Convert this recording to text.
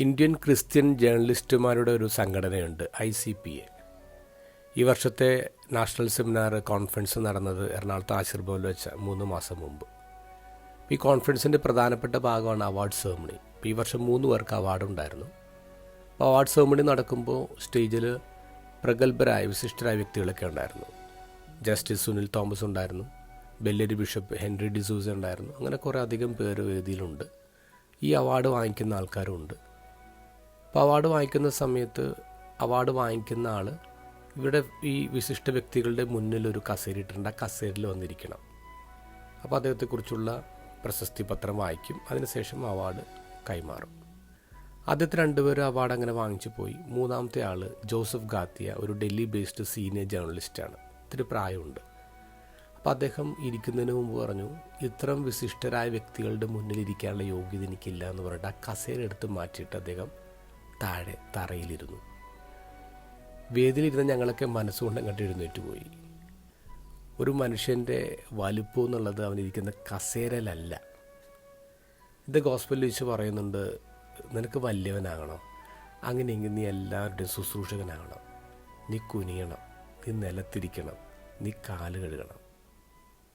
Indian Christian ജേർണലിസ്റ്റുമാരുടെ ഒരു സംഘടനയുണ്ട് ഐ സി പി എ. ഈ വർഷത്തെ നാഷണൽ സെമിനാർ കോൺഫറൻസ് നടന്നത് എറണാകുളത്ത് ആശീർഭവനിൽ വെച്ച മൂന്ന് മാസം മുമ്പ്. ഈ കോൺഫറൻസിന്റെ പ്രധാനപ്പെട്ട ഭാഗമാണ് അവാർഡ് സെർമണി ഇപ്പോൾ ഈ വർഷം മൂന്ന് പേർക്ക് അവാർഡ് ഉണ്ടായിരുന്നു. അപ്പോൾ അവാർഡ് സെർമണി നടക്കുമ്പോൾ സ്റ്റേജിൽ പ്രഗത്ഭരായ വിശിഷ്ടരായ വ്യക്തികളൊക്കെ ഉണ്ടായിരുന്നു. ജസ്റ്റിസ് സുനിൽ തോമസ് ഉണ്ടായിരുന്നു. ബെല്ലരി ബിഷപ്പ് ഹെൻറി ഡിസൂസ ഉണ്ടായിരുന്നു. അങ്ങനെ കുറേ അധികം പേര് വേദിയിലുണ്ട്. ഈ അവാർഡ് വാങ്ങിക്കുന്ന ആൾക്കാരുമുണ്ട് അപ്പോൾ അവാർഡ് വാങ്ങിക്കുന്ന സമയത്ത് അവാർഡ് വാങ്ങിക്കുന്ന ആൾ ഇവിടെ ഈ വിശിഷ്ട വ്യക്തികളുടെ മുന്നിൽ ഒരു കസേര ഇട്ടിട്ടുണ്ട് ആ കസേരയിൽ വന്നിരിക്കണം. അപ്പോൾ അദ്ദേഹത്തെക്കുറിച്ചുള്ള പ്രശസ്തി പത്രം വായിക്കും. അതിനുശേഷം അവാർഡ് കൈമാറും. ആദ്യത്തെ രണ്ടുപേരും അവാർഡ് അങ്ങനെ വാങ്ങിച്ചു പോയി. മൂന്നാമത്തെ ആൾ ജോസഫ് ഗാത്തിയ ഒരു ഡൽഹി ബേസ്ഡ് സീനിയർ ജേർണലിസ്റ്റാണ് ഇത്തിരി പ്രായമുണ്ട്. അപ്പോൾ അദ്ദേഹം ഇരിക്കുന്നതിന് മുമ്പ് പറഞ്ഞു ഇത്തരം വിശിഷ്ടരായ വ്യക്തികളുടെ മുന്നിൽ ഇരിക്കാനുള്ള യോഗ്യത എനിക്കില്ല എന്ന് പറഞ്ഞിട്ട് ആ കസേര എടുത്ത് മാറ്റിയിട്ട് അദ്ദേഹം താഴെ തറയിലിരുന്നു. വേദിയിലിരുന്ന ഞങ്ങളൊക്കെ മനസ്സുകൊണ്ട് അങ്ങോട്ട് എഴുന്നേറ്റ് പോയി. ഒരു മനുഷ്യന്റെ വലുപ്പം എന്നുള്ളത് അവനിരിക്കുന്ന കസേരലല്ല ഇത് ഗോസ്പലിൽ വെച്ച് പറയുന്നുണ്ട് നിനക്ക് വലിയവനാകണം. അങ്ങനെയെങ്കിൽ നീ എല്ലാവരുടെയും ശുശ്രൂഷകനാകണം. നീ കുനിയണം. നീ നിലത്തിരിക്കണം. നീ കാൽ കഴുകണം.